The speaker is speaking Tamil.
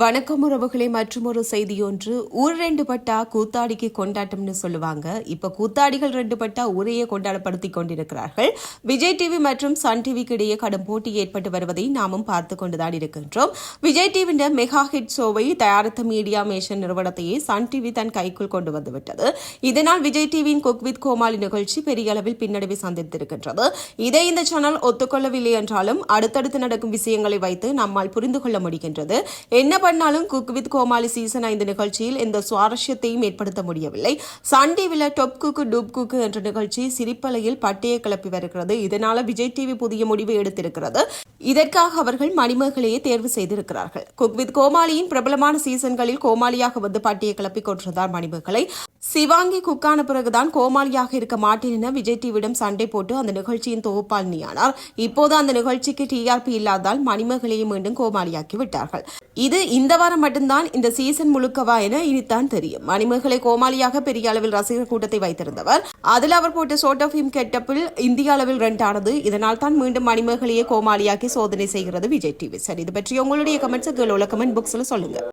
வணக்கம் உறவுகளே மற்றும் ஒரு செய்தி ஒன்று ஊர் ரெண்டு பட்டா கூத்தாடிக்கு கொண்டாட்டம்னு சொல்லுவாங்க. இப்ப கூத்தாடிகள் ரெண்டு பட்டா ஊரையே கொண்டாடப்படுத்திக் கொண்டிருக்கிறார்கள். விஜய் டிவி மற்றும் சன் டிவிக்கு இடையே கடும் போட்டி ஏற்பட்டு வருவதை நாமும் பார்த்து கொண்டுதான் இருக்கின்றோம். விஜய் டிவியின் மெகா ஹிட் ஷோவை தயாரித்த மீடியா மேஷன் நிறுவனத்தையே சன் டிவி தன் கைக்குள் கொண்டு வந்துவிட்டது இதனால் விஜய் டிவியின் குக் வித் கோமாளி நிகழ்ச்சி பெரிய அளவில் பின்னடைவை சந்தித்திருக்கின்றது. இதை இந்த சேனல் ஒத்துக்கொள்ளவில்லை என்றாலும் அடுத்தடுத்து நடக்கும் விஷயங்களை வைத்து நம்மால் புரிந்து கொள்ள முடிகின்றது. என்ன பண்ணாலும் குக் வித் கோமாளி சீசன் ஐந்து நிகழ்ச்சியில் எந்த சுவாரஸ்யத்தையும் ஏற்படுத்த முடியவில்லை. சன் டிவில டொப் குக்கு டூப் குக்கு என்ற நிகழ்ச்சி சிரிப்பலையில் பட்டையை கிளப்பி வருகிறது. இதனால விஜய் டிவி புதிய முடிவு எடுத்திருக்கிறது. இதற்காக அவர்கள் மணிமகளையே தேர்வு செய்திருக்கிறார்கள். குக் வித் கோமாளியின் பிரபலமான சீசன்களில் கோமாளியாக வந்து பட்டியை கிளப்பி கொன்றார் மணிமகளை சிவாங்கி குக்கான பிறகுதான் கோமாளியாக இருக்க மாட்டேன் என விஜய் டிவியிடம் சண்டை போட்டு அந்த நிகழ்ச்சியின் தொகுப்பாளினியானார் இப்போது அந்த நிகழ்ச்சிக்கு டிஆர்பி இல்லாதால் மணிமகளையும் மீண்டும் கோமாளியாக்கி விட்டார்கள். இது இந்த வாரம் மட்டும்தான் இந்த சீசன் முழுக்கவா என இனித்தான் தெரியும். மணிமகளை கோமாளியாக பெரிய அளவில் ரசிகர் கூட்டத்தை வைத்திருந்தவர். அதில் அவர் போட்ட சோட் ஆஃப் ஹிம் கெட்டப்பில் இந்திய அளவில் ரெண்ட் ஆனது. இதனால் தான் மீண்டும் மணிமகளையே கோமாளியாக்கி சோதனை செய்கிறது விஜய் டிவி. சரி இது பற்றி உங்களுடைய கமெண்ட்ஸ் கீழே உள்ள கமெண்ட் புக்ஸில் சொல்லுங்க.